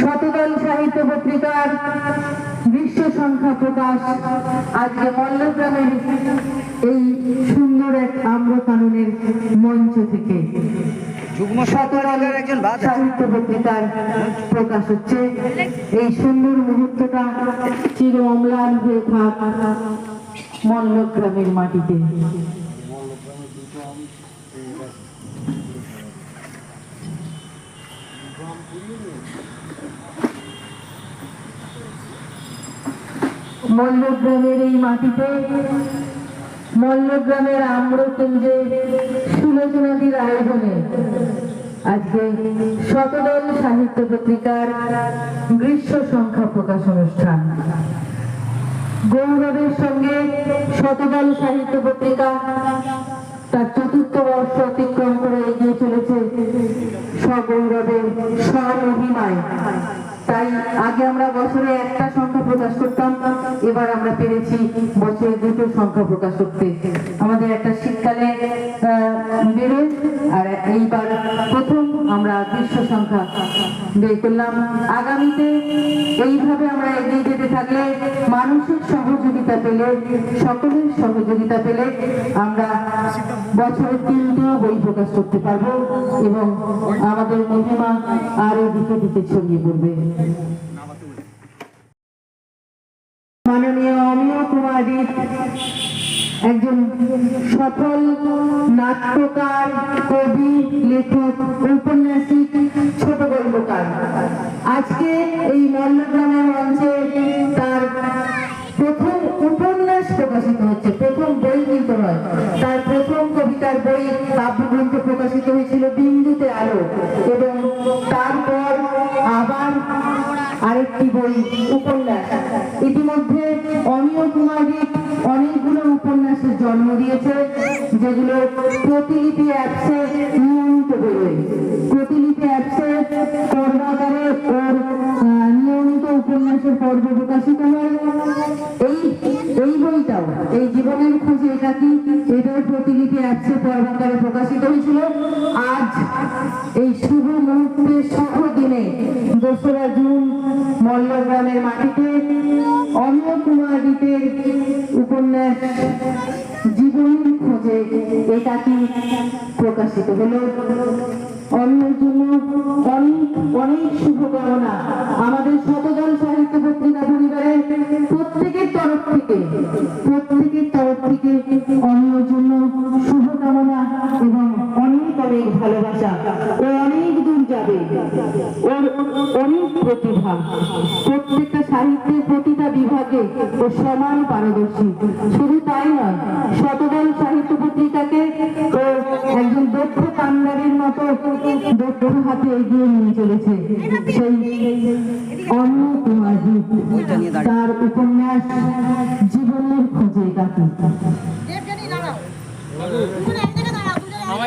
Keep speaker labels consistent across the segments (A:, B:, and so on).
A: শতদল সাহিত্য পত্রিকার বিশ্ব সংখ্যা প্রকাশ আজকে মল্লগ্রামের এই সুন্দর এক আম্রকাননের মঞ্চ থেকে। সাহিত্য পত্রিকার প্রকাশ হচ্ছে। এই সুন্দর মুহূর্তটা চির অম্লান হয়ে থাক মল্লগ্রামের মাটিতে। মল্লগ্রামের এই মাটিতে, মল্লগ্রামের আম্রকুঞ্জে সুলোচনাদির আয়োজনে আজকে শতদল সাহিত্য পত্রিকার গ্রীষ্ম সংখ্যা প্রকাশ অনুষ্ঠান। গৌরবের সঙ্গে শতদল সাহিত্য পত্রিকা তার চতুর্থ বর্ষ অতিক্রম করে এগিয়ে চলেছে সগৌরবে স্বমহিমায় তাই আগে আমরা বছরে একটা সংখ্যা প্রকাশ করতাম, এবার আমরা পেরেছি বছরে দুটো সংখ্যা প্রকাশ করতে। আমাদের একটা শীতকালে বেরোয় আর এইবার প্রথম আমরা দৃশ্য সংখ্যা বের করলাম। আগামীতে এইভাবে আমরা এগিয়ে যেতে থাকলে মানুষের সহযোগিতা পেলে, সকলের সহযোগিতা পেলে আমরা বছরে তিনটেও বই প্রকাশ করতে পারব এবং আমাদের মহিমা আরও দিকে দিকে ছড়িয়ে পড়বে। মাননীয় অমিয় কুমারী একজন সফল নাট্যকার, কবি, লেখক ঔপন্যাসিক ছোট গল্পকার। আজকে এই মল্লগ্রামের মঞ্চে তার প্রথম উপন্যাস প্রকাশিত হচ্ছে, প্রথম বই কিন্তু নয়, তার প্রথম কবিতার বই কাব্যগ্রন্থ প্রকাশিত হয়েছিল বিন্দুতে আলো এবং তারপর আবার আরেকটি বই, উপন্যাস ইতিমধ্যে অমিয় কুমারী অনেকগুলো উপন্যাসের জন্ম দিয়েছে, যেগুলো প্রতিলিপি অ্যাপসে নিয়মিত বেরোয় প্রতিলিপি অ্যাপসে পর্বাকারে ওর নিয়মিত উপন্যাসের পর্ব প্রকাশিত হয়। এই এই বইটাও, এই জীবনের খোঁজে এটা কি? এটাও প্রতিলিপি অ্যাপসে পর্বাকারে প্রকাশিত হয়েছিল। আজ এই শুভ মুহূর্তে শুভ দিনে দোসরা জুন মল্লগ্রামের মাটিতে অমিয় কুমারীদের উপন্যাস জীবনের এটা কি প্রকাশিত হলো? অন্যের জন্য অনেক অনেক শুভকামনা। আমাদের শতজন সাহিত্য পত্রিকা পরিবারের প্রত্যেকের তরফ থেকে, প্রত্যেকের তরফ থেকে অন্যের জন্য শুভকামনা এবং অনেক অনেক ভালোবাসা। ও অনেক দূর যাবে। ওর অনেক প্রতিভা। প্রত্যেকটা সাহিত্যের প্রতিটা বিভাগে ও সমান পারদর্শী। শুধু তাই নয়, শতদল সাহিত্য মতো দক্ষ হাতে এগিয়ে নিয়ে চলেছে। সেই অন্য কুমারী তার উপন্যাস জীবনের খোঁজে কাকি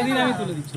B: দিন আমি তুলে দিচ্ছি।